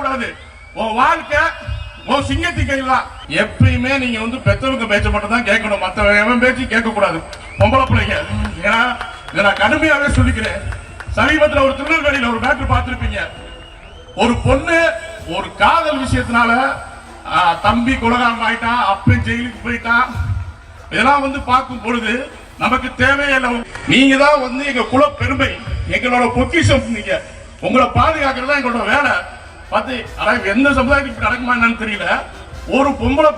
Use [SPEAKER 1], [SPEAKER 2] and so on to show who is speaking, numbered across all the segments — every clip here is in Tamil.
[SPEAKER 1] கூடாது உன் வாழ்க்கை உன் சிங்கத்தி கையில் தான். எப்பயுமே நீங்க வந்து பெத்தவங்க பேச்ச மட்டும் தான் கேட்கணும். மத்த எவன் பேச்சு கேட்க கூடாது பொம்பளை பிள்ளைங்க. ஏன்னா இதை நான் கடுமையாவே சொல்லிக்கிறேன். சமீபத்தில் ஒரு திருநெல்வேலியில ஒரு மேட்ரு பார்த்திருப்பீங்க. ஒரு பொண்ணு ஒரு காதல் விஷயத்தினால தம்பி குலகாரம் ஆயிட்டான் அப்பன் ஜெயிலுக்கு போயிட்டான் இதெல்லாம் வந்து பார்க்கும் பொழுது நமக்கு தேவையில்லை நீங்க தான் வந்து எங்க குல பெருமை எங்களோட பொக்கிஷம் நீங்க. உங்களை பாதுகாக்கிறது தான் எங்களோட வேலை. பார்த்து ஆனா எந்த சமுதாயத்துக்கு நடக்குமா என்னன்னு தெரியல. ஒரு பொம்பளை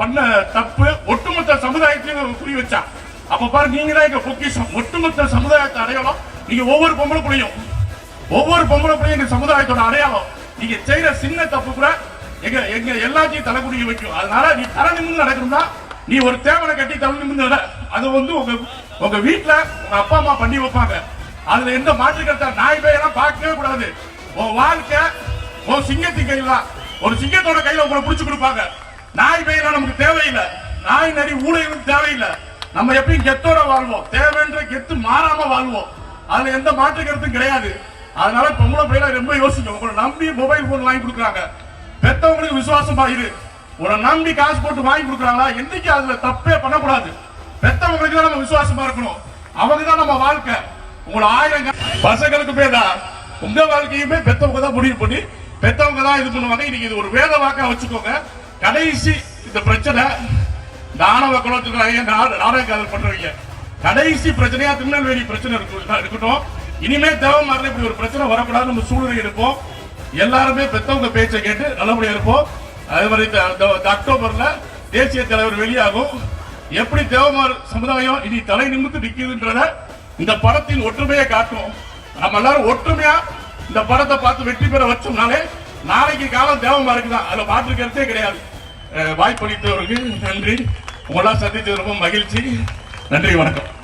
[SPEAKER 1] பண்ண தப்பு ஒட்டுமொத்த சமுதாயத்தையும் புரிய வச்சா. அப்ப பாரு நீங்க தான் எங்க பொக்கிஷம். ஒட்டுமொத்த சமுதாயத்தை அடையாளம் நீங்க ஒவ்வொரு பொம்பளை புள்ளியும் ஒவ்வொரு பொம்பளை புள்ளியும் எங்க சமுதாயத்தோட அடையாளம். நீங்க செய்யற சின்ன தப்பு கூட எங்க எங்க எல்லாத்தையும் தலைக்குடிய வைக்கும். அதனால நீ தலை நிமிர்ந்து நடக்கணும்னா நீ ஒரு தேவனை கட்டி தலை நிமிர்ந்து அது வந்து உங்க உங்க வீட்டுல உங்க அப்பா அம்மா பண்ணி வைப்பாங்க. அதுல எந்த மாற்று கருத்தா நாய் பேயெல்லாம் பார்க்கவே கூடாது. உன் வாழ்க்கை ஒரு சிங்கத்தின் கையில தான். ஒரு சிங்கத்தோட கையில உங்களை புடிச்சு கொடுப்பாங்க. நாய் பேயெல்லாம் நமக்கு தேவையில்லை. நாய் நரி ஊழியர்களும் தேவையில்லை. நம்ம எப்பயும் கெத்தோட வாழ்வோம். தேவைன்ற கெத்து மாறாம வாழ்வோம். அதுல எந்த மாற்று கருத்தும் கிடையாது. அதனால பொம்பளை பிள்ளைல ரொம்ப யோசிக்கும் உங்களை நம்பி மொபைல் போன் வாங்கி கொடுக்குறாங்க. பெத்தவங்களுக்கு விசுவாசமா இரு உன்னை நம்பி காசு போட்டு வாங்கி கொடுக்குறாங்களா? என்னைக்கு அதுல தப்பே பண்ணக்கூடாது. பெத்தவங்களுக்கு தான் நம்ம விசுவாசமா இருக்கணும். அவங்க தான் நம்ம வாழ்க்கை. உங்களை ஆயிரம் பசங்களுக்கு பேதா உங்க வாழ்க்கையுமே பெத்தவங்க தான் முடிவு பண்ணி பெத்தவங்க தான் இது பண்ணுவாங்க. இன்னைக்கு இது ஒரு வேத வாக்கா வச்சுக்கோங்க. கடைசி இந்த பிரச்சனை தானவ ஆணவ குலத்துக்கு நாடக காதல் பண்றவங்க கடைசி பிரச்சனையா திருநெல்வேலி பிரச்சனை இருக்கட்டும். இனிமே தேவமாரில் இப்படி ஒரு பிரச்சனை வரக்கூடாது நம்ம சூழ்நிலை எடுப்போம். எல்லாருமே பெத்தவங்க பேச்சை கேட்டு நல்லபடியா இருப்போம். அதே மாதிரி இந்த- அக்டோபர்ல தேசிய தலைவர் வெளியாகும். எப்படி தேவமார் சமுதாயம் இனி தலை நிமித்து நிக்குதுன்றத இந்த படத்தின் ஒற்றுமையை காட்டும் நம்ம எல்லாரும் ஒற்றுமையா இந்த படத்தை பார்த்து வெற்றி பெற வச்சோம்னாலே நாளைக்கு காலம் தேவமா இருக்குதான் அதுல மாற்று கருத்தே கிடையாது. அஹ் வாய்ப்பளித்தவருக்கு நன்றி. உங்களா சந்தித்தது ரொம்ப மகிழ்ச்சி. நன்றி வணக்கம்.